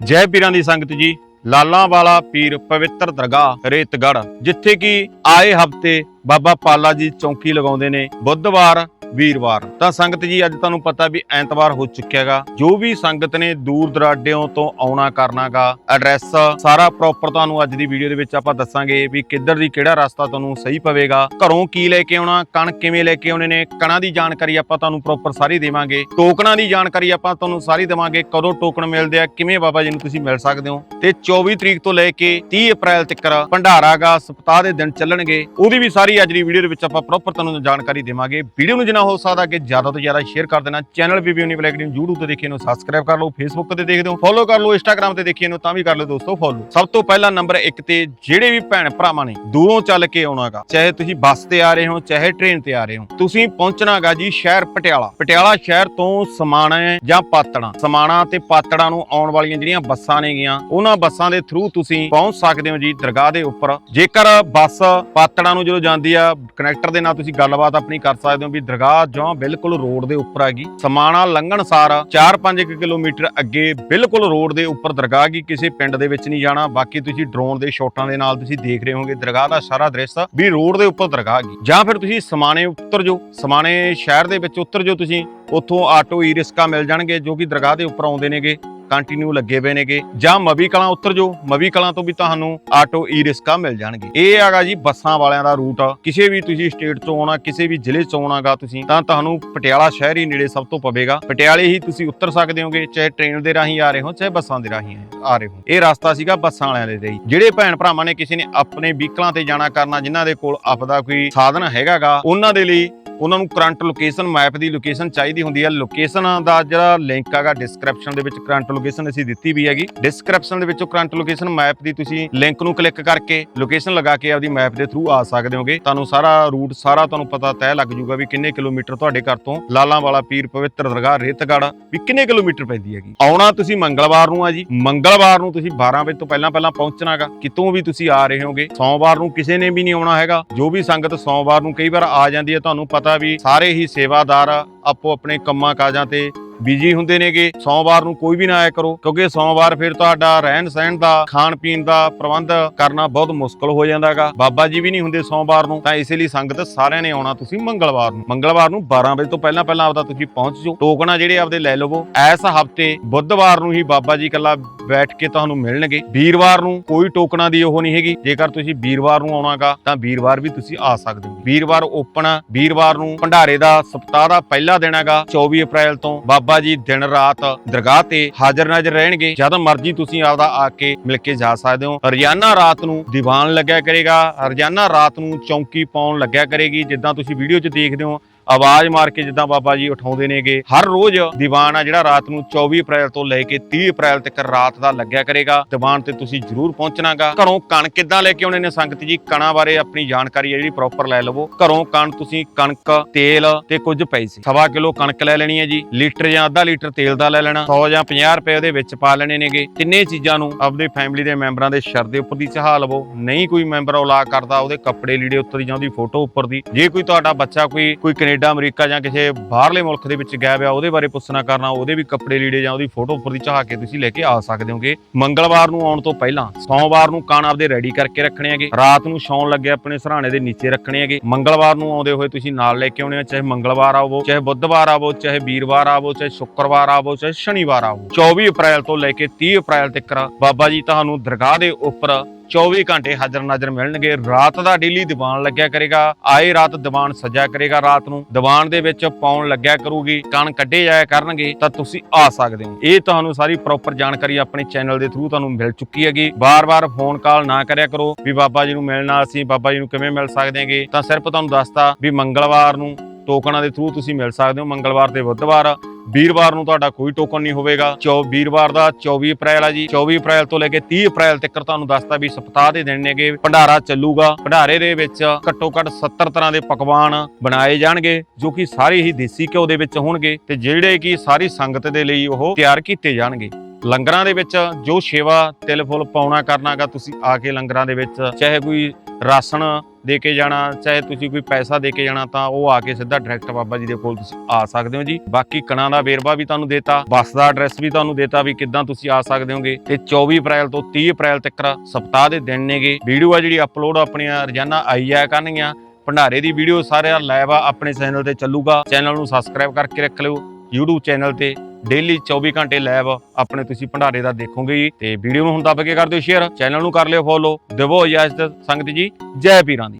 ਜੈ ਪੀਰਾਂ ਦੀ ਸੰਗਤ ਜੀ, ਲਾਲਾਂ ਵਾਲਾ ਪੀਰ ਪਵਿੱਤਰ ਦਰਗਾਹ ਰੇਤਗੜ ਜਿੱਥੇ ਕਿ ਆਏ ਹਫ਼ਤੇ ਬਾਬਾ ਪਾਲਾ ਜੀ ਚੌਂਕੀ ਲਗਾਉਂਦੇ ਨੇ, ਬੁੱਧਵਾਰ ਵੀਰਵਾਰ। ਤਾਂ ਸੰਗਤ ਜੀ, ਅੱਜ ਤੁਹਾਨੂੰ ਪਤਾ ਵੀ ਐਤਵਾਰ ਹੋ ਚੁੱਕਿਆਗਾ। ਜੋ ਵੀ ਸੰਗਤ ਨੇ ਦੂਰ ਦਰਾਡਿਆਂ ਤੋਂ ਆਉਣਾ ਕਰਨਾਗਾ ਐਡਰੈਸ ਸਾਰਾ ਪ੍ਰੋਪਰ ਤੁਹਾਨੂੰ ਅੱਜ ਦੀ ਵੀਡੀਓ ਦੇ ਵਿੱਚ ਆਪਾਂ ਦੱਸਾਂਗੇ ਵੀ ਕਿੱਧਰ ਦੀ ਕਿਹੜਾ ਰਸਤਾ ਤੁਹਾਨੂੰ ਸਹੀ ਪਵੇਗਾ, ਘਰੋਂ ਕੀ ਲੈ ਕੇ ਆਉਣਾ, ਕਣ ਕਿਵੇਂ ਲੈ ਕੇ ਆਉਣੇ ਨੇ, ਕਣਾਂ ਦੀ ਜਾਣਕਾਰੀ ਆਪਾਂ ਤੁਹਾਨੂੰ ਪ੍ਰੋਪਰ ਸਾਰੀ ਦੇਵਾਂਗੇ। ਟੋਕਨਾਂ ਦੀ ਜਾਣਕਾਰੀ ਆਪਾਂ ਤੁਹਾਨੂੰ ਸਾਰੀ ਦੇਵਾਂਗੇ, ਕਦੋਂ ਟੋਕਨ ਮਿਲਦੇ ਆ, ਕਿਵੇਂ ਬਾਬਾ ਜੀ ਨੂੰ ਤੁਸੀਂ ਮਿਲ ਸਕਦੇ ਹੋ। ਤੇ 24 ਤਰੀਕ ਤੋਂ ਲੈ ਕੇ 30 ਅਪ੍ਰੈਲ ਤੱਕ ਭੰਡਾਰਾਗਾ, ਸਪਤਾਹ ਦੇ ਦਿਨ ਚੱਲਣਗੇ, ਉਹਦੀ ਵੀ ਸਾਰੀ ਅੱਜ ਦੀ ਵੀਡੀਓ ਦੇ ਵਿੱਚ ਆਪਾਂ ਪ੍ਰੋਪਰ ਤੁਹਾਨੂੰ ਜਾਣਕਾਰੀ ਦੇਵਾਂਗੇ। ਵੀਡੀਓ ਨੂੰ ਜਿੰਨਾ ਹੋ ਸਕਦਾ ਕਿ ਜ਼ਿਆਦਾ ਤੋਂ ਜ਼ਿਆਦਾ ਸ਼ੇਅਰ ਕਰ ਦੇਣਾ। ਚੈਨਲ ਵੀ ਬਿਊਨੀ ਬਲੈਕ ਨੂੰ YouTube ਤੇ ਦੇਖੇ ਨੂੰ ਸਬਸਕ੍ਰਾਈਬ ਕਰ ਲਓ ਫੇਸਬੁੱਕ ਤੇ ਦੇਖਦੇ ਹੋ ਫੋਲੋ ਕਰ ਲਓ ਇੰਸਟਾਗ੍ਰam ਤੇ ਦੇਖੇ ਨੂੰ ਤਾਂ ਵੀ ਕਰ ਲਓ ਦੋਸਤੋ ਫੋਲੋ ਸਭ ਤੋਂ ਪਹਿਲਾ ਨੰਬਰ 1 ਤੇ ਜਿਹੜੇ ਵੀ ਭੈਣ ਭਰਾਵਾਂ ਨੇ, ਦੂਰੋਂ ਚੱਲ ਕੇ ਆਉਣਾਗਾ ਚਾਹੇ ਤੁਸੀਂ ਬੱਸ ਤੇ ਆ ਰਹੇ ਹੋ, ਚਾਹੇ ਟ੍ਰੇਨ ਤੇ ਆ ਰਹੇ ਹੋ, ਤੁਸੀਂ ਪਹੁੰਚਣਾਗਾ ਜੀ ਸ਼ਹਿਰ ਪਟਿਆਲਾ। ਪਟਿਆਲਾ ਸ਼ਹਿਰ ਤੋਂ ਸਮਾਣਾ ਜਾਂ ਪਾਤੜਾ। ਸਮਾਣਾ ਤੇ ਪਾਤੜਾ ਨੂੰ ਆਉਣ ਵਾਲੀਆਂ ਜਿਹੜੀਆਂ ਬੱਸਾਂ ਨੇ ਗੀਆਂ, ਉਹਨਾਂ ਬੱਸਾਂ ਦੇ ਥਰੂ ਤੁਸੀਂ ਪਹੁੰਚ ਸਕਦੇ ਹੋ ਜੀ ਦਰਗਾਹ ਦੇ ਉੱਪਰ। ਜੇਕਰ ਬੱਸ ਪਾਤੜਾ ਨੂੰ ਜਦੋਂ ਜਾਂਦੀ ਆ ਕਨੈਕਟਰ ਦੇ ਨਾਲ ਤੁਸੀਂ ਗੱਲਬਾਤ ਆਪਣੀ ਕਰ ਸਕਦੇ ਹੋ ਵੀ ਦਰਗਾਹ ਜਾਂ ਬਿਲਕੁਲ ਰੋਡ ਦੇ ਉੱਪਰ ਆ ਗਈ। ਸਮਾਣਾ ਲੰਘਣ ਸਾਰ 4-5 ਕਿਲੋਮੀਟਰ ਅੱਗੇ ਬਿਲਕੁਲ ਰੋਡ ਦੇ ਉੱਪਰ ਦਰਗਾਹ ਕੀ ਕਿਸੇ ਪਿੰਡ ਦੇ ਵਿੱਚ ਨਹੀਂ ਜਾਣਾ। ਬਾਕੀ ਤੁਸੀਂ ਡਰੋਨ ਦੇ ਸ਼ਾਟਾਂ ਦੇ ਨਾਲ ਤੁਸੀਂ ਦੇਖ ਰਹੇ ਹੋਗੇ ਦਰਗਾਹ ਦਾ ਸਾਰਾ ਦ੍ਰਿਸ਼ ਵੀ ਰੋਡ ਦੇ ਉੱਪਰ ਦਰਗਾਹ ਹੈਗੀ ਜਾਂ ਫਿਰ ਤੁਸੀਂ ਸਮਾਣੇ ਉੱਤਰ ਜੋ ਸਮਾਣੇ ਸ਼ਹਿਰ ਦੇ ਵਿੱਚ ਉੱਤਰ ਜੋ ਤੁਸੀਂ। ਉੱਥੋਂ ਆਟੋ ਈ ਰਿਸਕਾ ਮਿਲ ਜਾਣਗੇ ਜੋ ਕਿ ਦਰਗਾਹ ਦੇ ਉੱਪਰ ਆਉਂਦੇ ਨੇਗੇ। ਕੰਟੀਨਿਊ ਲੱਗੇ ਪਏ ਨੇਗੇ। ਜਾਂ ਮਵੀ ਕਲਾਂ ਉੱਤਰ ਜੋ ਮਵੀ ਕਲਾਂ ਤੋਂ ਵੀ ਤੁਹਾਨੂੰ ਆਟੋ ਈ ਰਿਸਕਾ ਮਿਲ ਜਾਣਗੇ। ਇਹ ਹੈਗਾ ਜੀ ਬੱਸਾਂ ਵਾਲਿਆਂ ਦਾ ਰੂਟ ਕਿਸੇ ਵੀ ਤੁਸੀਂ ਸਟੇਟ ਚੋਂ ਆਉਣਾ, ਕਿਸੇ ਵੀ ਜ਼ਿਲ੍ਹੇ ਚੋਂ ਆਉਣਾਗਾ ਤੁਸੀਂ, ਤਾਂ ਤੁਹਾਨੂੰ ਪਟਿਆਲਾ ਸ਼ਹਿਰ ਹੀ ਨੇੜੇ ਸਭ ਤੋਂ ਪਵੇਗਾ। ਪਟਿਆਲੇ ਹੀ ਤੁਸੀਂ ਉਤਰ ਸਕਦੇ ਹੋਗੇ, ਚਾਹੇ ਟ੍ਰੇਨ ਦੇ ਰਾਹੀਂ ਆ ਰਹੇ ਹੋ, ਚਾਹੇ ਬੱਸਾਂ ਦੇ ਰਾਹੀਂ ਆ ਰਹੇ ਹੋ। ਇਹ ਰਸਤਾ ਸੀਗਾ ਬੱਸਾਂ ਵਾਲਿਆਂ ਦੇ ਲਈ। ਜਿਹੜੇ ਭੈਣ ਭਰਾਵਾਂ ਨੇ ਕਿਸੇ ਨੇ ਆਪਣੇ ਵਹੀਕਲਾਂ ਤੇ ਜਾਣਾ ਕਰਨਾ, ਜਿਨ੍ਹਾਂ ਦੇ ਕੋਲ ਆਪਦਾ ਕੋਈ ਸਾਧਨ ਹੈਗਾਗਾ, ਉਹਨਾਂ ਦੇ ਲਈ ਉਹਨਾਂ ਨੂੰ ਕਰੰਟ ਲੋਕੇਸ਼ਨ, ਮੈਪ ਦੀ ਲੋਕੇਸ਼ਨ ਚਾਹੀਦੀ ਹੁੰਦੀ ਹੈ ਲੋਕੇਸ਼ਨ ਦਾ ਜਿਹੜਾ ਲਿੰਕ ਹੈਗਾ ਡਿਸਕ੍ਰਿਪਸ਼ਨ ਦੇ ਵਿੱਚ ਕਰੰਟ ਲੋਕੇਸ਼ਨ ਅਸੀਂ ਦਿੱਤੀ ਵੀ ਹੈਗੀ। ਡਿਸਕ੍ਰਿਪਸ਼ਨ ਦੇ ਵਿੱਚੋਂ ਕਰੰਟ ਲੋਕੇਸ਼ਨ, ਮੈਪ ਦੀ ਤੁਸੀਂ ਲਿੰਕ ਨੂੰ ਕਲਿੱਕ ਕਰਕੇ ਲੋਕੇਸ਼ਨ ਲਗਾ ਕੇ ਆਪਦੀ ਮੈਪ ਦੇ ਥਰੂ ਆ ਸਕਦੇ ਹੋਗੇ। ਤੁਹਾਨੂੰ ਸਾਰਾ ਰੂਟ, ਸਾਰਾ ਤੁਹਾਨੂੰ ਪਤਾ ਤੈਅ ਲੱਗ ਜਾਊਗਾ ਵੀ ਕਿੰਨੇ ਕਿਲੋਮੀਟਰ ਤੁਹਾਡੇ ਘਰ ਤੋਂ ਲਾਲਾਂ ਵਾਲਾ ਪੀਰ ਪਵਿੱਤਰ ਦਰਗਾਹ ਰੇਤਗੜ ਵੀ ਕਿੰਨੇ ਕਿਲੋਮੀਟਰ ਪੈਂਦੀ ਹੈਗੀ। ਆਉਣਾ ਤੁਸੀਂ ਮੰਗਲਵਾਰ ਨੂੰ ਆ ਜੀ। ਮੰਗਲਵਾਰ ਨੂੰ ਤੁਸੀਂ 12 ਵਜੇ ਤੋਂ ਪਹਿਲਾਂ ਪਹਿਲਾਂ ਪਹੁੰਚਣਾਗਾ ਕਿਤੋਂ ਵੀ ਤੁਸੀਂ ਆ ਰਹੇ ਹੋਗੇ। ਸੋਮਵਾਰ ਨੂੰ ਕਿਸੇ ਨੇ ਵੀ ਨਹੀਂ ਆਉਣਾ ਹੈਗਾ। ਜੋ ਵੀ ਸੰਗਤ ਸੋਮਵਾਰ ਨੂੰ ਕਈ ਵਾਰ ਆ ਜਾਂਦੀ ਹੈ, ਤੁਹਾਨੂੰ ਪਤਾ ਵੀ ਸਾਰੇ ਹੀ ਸੇਵਾਦਾਰ ਆਪੋ ਆਪਣੇ ਕੰਮਾਂ ਕਾਜਾਂ ਤੇ ਬਿਜ਼ੀ ਹੁੰਦੇ ਨੇਗੇ, ਸੋਮਵਾਰ ਨੂੰ ਕੋਈ ਵੀ ਨਾ ਆਇਆ ਕਰੋ, ਕਿਉਂਕਿ ਸੋਮਵਾਰ ਫਿਰ ਤੁਹਾਡਾ ਰਹਿਣ ਸਹਿਣ ਦਾ, ਖਾਣ ਪੀਣ ਦਾ ਪ੍ਰਬੰਧ ਕਰਨਾ ਬਹੁਤ ਮੁਸ਼ਕਲ ਹੋ ਜਾਂਦਾਗਾ। ਬਾਬਾ ਜੀ ਵੀ ਨਹੀਂ ਹੁੰਦੇ ਸੋਮਵਾਰ ਨੂੰ, ਤਾਂ ਇਸੇ ਲਈ ਸੰਗਤ ਸਾਰਿਆਂ ਨੇ ਆਉਣਾ ਤੁਸੀਂ ਮੰਗਲਵਾਰ ਨੂੰ। ਮੰਗਲਵਾਰ ਨੂੰ 12 ਵਜੇ ਤੋਂ ਪਹਿਲਾਂ ਪਹਿਲਾਂ ਆਪਦਾ ਤੁਸੀਂ ਪਹੁੰਚ ਜਾਓ। ਟੋਕਨਾ ਜਿਹੜੇ ਆਪਦੇ ਲੈ ਲਵੋ। ਐਸ ਹਫ਼ਤੇ, ਬੁੱਧਵਾਰ ਨੂੰ ਹੀ ਬਾਬਾ ਜੀ ਕੱਲਾ ਬੈਠ ਕੇ ਤੁਹਾਨੂੰ ਮਿਲਣਗੇ। ਵੀਰਵਾਰ ਨੂੰ ਕੋਈ ਟੋਕਨਾ ਦੀ ਉਹ ਨਹੀਂ ਹੈਗੀ। ਜੇਕਰ ਤੁਸੀਂ ਵੀਰਵਾਰ ਨੂੰ ਆਉਣਾਗਾ, ਤਾਂ ਵੀਰਵਾਰ ਵੀ ਤੁਸੀਂ ਆ ਸਕਦੇ ਹੋ। ਵੀਰਵਾਰ ਓਪਨ ਵੀਰਵਾਰ ਨੂੰ ਭੰਡਾਰੇ ਦਾ ਸਪਤਾਹ ਦਾ ਪਹਿਲਾ ਦਿਨ ਹੈਗਾ 24 ਅਪ੍ਰੈਲ ਤੋਂ ਬਾਬਾ ਬਾਬਾ ਜੀ ਦਿਨ ਰਾਤ ਦਰਗਾਹ ਤੇ ਹਾਜ਼ਰ ਨਾਜ਼ਰ ਰਹਿਣਗੇ। ਜਦ ਮਰਜ਼ੀ ਤੁਸੀਂ ਆਪਦਾ ਆ ਕੇ ਮਿਲ ਕੇ ਜਾ ਸਕਦੇ ਹੋ। ਰੋਜ਼ਾਨਾ ਰਾਤ ਨੂੰ ਦੀਵਾਨ ਲੱਗਿਆ ਕਰੇਗਾ। ਰੋਜ਼ਾਨਾ ਰਾਤ ਨੂੰ ਚੌਂਕੀ ਪਾਉਣ ਲੱਗਿਆ ਕਰੇਗੀ। ਜਿੱਦਾਂ ਤੁਸੀਂ ਵੀਡੀਓ 'ਚ ਦੇਖਦੇ ਹੋ ਆਵਾਜ਼ ਮਾਰ ਕੇ ਜਿੱਦਾਂ ਬਾਬਾ ਜੀ ਉਠਾਉਂਦੇ ਨੇਗੇ। ਹਰ ਰੋਜ਼ ਦੀਵਾਨ ਆ ਜਿਹੜਾ ਰਾਤ ਨੂੰ 24 ਅਪ੍ਰੈਲ ਤੋਂ ਲੈ ਕੇ 30 ਅਪ੍ਰੈਲ ਤੱਕ ਰਾਤ ਦਾ ਲੱਗਿਆ ਕਰੇਗਾ। ਦੀਵਾਨ ਤੇ ਤੁਸੀਂ ਜ਼ਰੂਰ ਪਹੁੰਚਣਾਗਾ। ਘਰੋਂ ਕਣ ਕਿੱਦਾਂ ਲੈ ਕੇ ਆਉਣੇ ਨੇ ਸੰਗਤ ਜੀ? ਕਣਾਂ ਬਾਰੇ ਆਪਣੀ ਜਾਣਕਾਰੀ ਹੈ ਜਿਹੜੀ ਪ੍ਰੋਪਰ ਲੈ ਲਵੋ। ਘਰੋਂ ਕਣ ਤੁਸੀਂ ਕਣਕ, ਤੇਲ ਤੇ ਕੁਝ ਪੈਸੇ ਸਵਾ ਕਿਲੋ ਕਣਕ ਲੈ ਲੈਣੀ ਹੈ ਜੀ। ਲੀਟਰ ਜਾਂ ਅੱਧਾ ਲੀਟਰ ਤੇਲ ਦਾ ਲੈ ਲੈਣਾ। 100 ਜਾਂ 50 ਰੁਪਏ ਉਹਦੇ ਵਿੱਚ ਪਾ ਲੈਣੇ ਨੇਗੇ। ਤਿੰਨੇ ਚੀਜ਼ਾਂ ਨੂੰ ਆਪਦੇ ਫੈਮਿਲੀ ਦੇ ਮੈਂਬਰਾਂ ਦੇ ਸ਼ਰ ਦੇ ਉੱਪਰ ਦੀ ਚਹਾ ਲਵੋ। ਨਹੀਂ ਕੋਈ ਮੈਂਬਰ ਔਲਾ ਕਰਦਾ, ਉਹਦੇ ਕੱਪੜੇ ਲੀੜੇ ਉੱਤਰ ਦੀ ਜਾਂ ਉਹਦੀ ਫੋਟੋ ਉੱਪਰ ਦੀ। ਜੇ ਕੋਈ ਤੁਹਾਡਾ ਬੱਚਾ ਕੋਈ ਕੋਈ ਕੈਨੇਡਾ ਅਮਰੀਕਾ ਜਾਂ ਕਿਸੇ ਬਾਹਰਲੇ ਮੁਲਕ ਦੇ ਵਿੱਚ ਗਿਆ ਹੋਇਆ ਉਹਦੇ ਬਾਰੇ ਪੁੱਛਣਾ ਕਰਨਾ, ਉਹਦੇ ਵੀ ਕੱਪੜੇ ਲੀੜੇ ਜਾਂ ਉਹਦੀ ਫੋਟੋ ਉੱਪਰ ਦੀ ਚਾਹ ਕੇ ਤੁਸੀਂ ਲੈ ਕੇ ਆ ਸਕਦੇ ਹੋਗੇ। ਮੰਗਲਵਾਰ ਨੂੰ ਆਉਣ ਤੋਂ ਪਹਿਲਾਂ, ਸੋਮਵਾਰ ਨੂੰ ਕਾਨ ਆਪਦੇ ਰੈਡੀ ਕਰਕੇ ਰੱਖਣੇ ਹੈਗੇ। ਰਾਤ ਨੂੰ ਸੌਣ ਲੱਗੇ ਆਪਣੇ ਸਰਾਣੇ ਦੇ ਨੀਚੇ ਰੱਖਣੇ ਹੈਗੇ। ਮੰਗਲਵਾਰ ਨੂੰ ਆਉਂਦੇ ਹੋਏ ਤੁਸੀਂ ਨਾਲ ਲੈ ਕੇ ਆਉਣੇ ਆ, ਚਾਹੇ ਮੰਗਲਵਾਰ ਆਵੋ, ਚਾਹੇ ਬੁੱਧਵਾਰ ਆਵੋ, ਚਾਹੇ ਵੀਰਵਾਰ ਆਵੋ, ਚਾਹੇ ਸ਼ੁੱਕਰਵਾਰ ਆਵੋ, ਚਾਹੇ ਸ਼ਨੀਵਾਰ ਆਵੋ। 24 ਅਪ੍ਰੈਲ ਤੋਂ ਲੈ ਕੇ 30 ਅਪ੍ਰੈਲ ਤੱਕ ਬਾਬਾ ਜੀ ਤੁਹਾਨੂੰ ਦਰਗਾਹ ਦੇ ਉੱਪਰ 24 ਘੰਟੇ ਹਾਜ਼ਰ ਨਾਜ਼ਰ ਮਿਲਣਗੇ। ਰਾਤ ਦਾ ਡੇਲੀ ਦੀਵਾਨ ਲੱਗਿਆ ਕਰੇਗਾ। ਆਏ ਰਾਤ ਦੀਵਾਨ ਸਜਿਆ ਕਰੇਗਾ। ਰਾਤ ਨੂੰ ਦੀਵਾਨ ਦੇ ਵਿੱਚ ਪਾਉਣ ਲੱਗਿਆ ਕਰੂਗੀ, ਕਣ ਕੱਢੇ ਜਾਇਆ ਕਰਨਗੇ, ਤਾਂ ਤੁਸੀਂ ਆ ਸਕਦੇ ਹੋ। ਇਹ ਤੁਹਾਨੂੰ ਸਾਰੀ ਪ੍ਰੋਪਰ ਜਾਣਕਾਰੀ ਆਪਣੇ ਚੈਨਲ ਦੇ ਥਰੂ ਤੁਹਾਨੂੰ ਮਿਲ ਚੁੱਕੀ ਹੈਗੀ। ਬਾਰ-ਬਾਰ ਫੋਨ ਕਾਲ ਨਾ ਕਰਿਆ ਕਰੋ ਵੀ ਬਾਬਾ ਜੀ ਨੂੰ ਮਿਲਣਾ ਅਸੀਂ, ਬਾਬਾ ਜੀ ਨੂੰ ਕਿਵੇਂ ਮਿਲ ਸਕਦੇ ਹਾਂਗੇ। ਤਾਂ ਸਿਰਫ ਤੁਹਾਨੂੰ ਦੱਸਤਾ ਵੀ ਮੰਗਲਵਾਰ ਨੂੰ ਟੋਕਨਾਂ ਦੇ ਥਰੂ ਤੁਸੀਂ ਮਿਲ ਸਕਦੇ ਹੋ, ਮੰਗਲਵਾਰ ਤੇ ਬੁੱਧਵਾਰ। ਵੀਰਵਾਰ ਨੂੰ ਤੁਹਾਡਾ ਕੋਈ ਟੋਕਨ ਨਹੀਂ ਹੋਵੇਗਾ। ਚੌ, ਵੀਰਵਾਰ ਦਾ 24 ਅਪ੍ਰੈਲ ਆ ਜੀ। 24 ਅਪ੍ਰੈਲ ਤੋਂ ਲੈ ਕੇ 30 ਅਪ੍ਰੈਲ ਤੱਕ ਤੁਹਾਨੂੰ ਦੱਸਤਾ ਵੀ ਸਪਤਾਹ ਦੇ ਦਿਨ ਨੇਗੇ। ਭੰਡਾਰਾ ਚੱਲੂਗਾ। ਭੰਡਾਰੇ ਦੇ ਵਿੱਚ ਘੱਟੋ ਘੱਟ 70 ਤਰ੍ਹਾਂ ਦੇ ਪਕਵਾਨ ਬਣਾਏ ਜਾਣਗੇ, ਜੋ ਕਿ ਸਾਰੇ ਹੀ ਦੇਸੀ ਘਿਓ ਦੇ ਵਿੱਚ ਹੋਣਗੇ ਤੇ ਜਿਹੜੇ ਕਿ ਸਾਰੀ ਸੰਗਤ ਦੇ ਲਈ ਉਹ ਤਿਆਰ ਕੀਤੇ ਜਾਣਗੇ। ਲੰਗਰਾਂ ਦੇ ਵਿੱਚ ਜੋ ਸੇਵਾ ਤਿਲ ਫੁੱਲ ਪਾਉਣਾ ਕਰਨਾਗਾ, ਤੁਸੀਂ ਆ ਕੇ ਲੰਗਰਾਂ ਦੇ ਵਿੱਚ, ਚਾਹੇ ਕੋਈ ਰਾਸ਼ਨ ਦੇ ਕੇ ਜਾਣਾ, ਚਾਹੇ ਤੁਸੀਂ ਕੋਈ ਪੈਸਾ ਦੇ ਕੇ ਜਾਣਾ ਤਾਂ ਉਹ ਆ ਕੇ ਸਿੱਧਾ ਡਾਇਰੈਕਟ ਬਾਬਾ ਜੀ ਦੇ ਕੋਲ ਤੁਸੀਂ ਆ ਸਕਦੇ ਹੋ ਜੀ। ਬਾਕੀ ਕਣਾ ਦਾ ਵੇਰਵਾ ਵੀ ਤੁਹਾਨੂੰ ਦੇਤਾ, ਬੱਸ ਦਾ ਐਡਰੈਸ ਵੀ ਤੁਹਾਨੂੰ ਦੇਤਾ ਵੀ ਕਿੱਦਾਂ ਤੁਸੀਂ ਆ ਸਕਦੇ ਹੋਗੇ। ਤੇ 24 ਅਪ੍ਰੈਲ ਤੋਂ 30 ਅਪ੍ਰੈਲ ਤੱਕ ਸਪਤਾਹ ਦੇ ਦਿਨ ਨੇਗੇ। ਵੀਡੀਓ ਆ ਜਿਹੜੀ ਅਪਲੋਡ ਆਪਣੀਆਂ ਰੋਜ਼ਾਨਾ ਆਈ ਜਾਇਆ ਕਰਨਗੀਆਂ। ਭੰਡਾਰੇ ਦੀ ਵੀਡੀਓ ਸਾਰਿਆਂ ਲਾਈਵ ਆ ਆਪਣੇ ਚੈਨਲ ਤੇ ਚੱਲੂਗਾ। ਚੈਨਲ ਨੂੰ ਸਬਸਕ੍ਰਾਈਬ ਕਰਕੇ ਰੱਖ ਲਿਓ। YouTube ਚੈਨਲ ਤੇ ਡੇਲੀ 24 ਘੰਟੇ ਲਾਈਵ ਆਪਣੇ ਤੁਸੀਂ ਭੰਡਾਰੇ ਦਾ ਦੇਖੋਗੇ ਜੀ। ਤੇ ਵੀਡੀਓ ਨੂੰ ਹੁਣ ਦੱਬ ਕੇ ਕਰ ਦਿਓ ਸ਼ੇਅਰ ਚੈਨਲ ਨੂੰ ਕਰ ਲਿਓ ਫੋਲੋ ਦੇਵੋ ਇਜਾਜ਼ਤ ਸੰਗਤ ਜੀ। ਜੈ ਪੀਰਾਂ ਦੀ।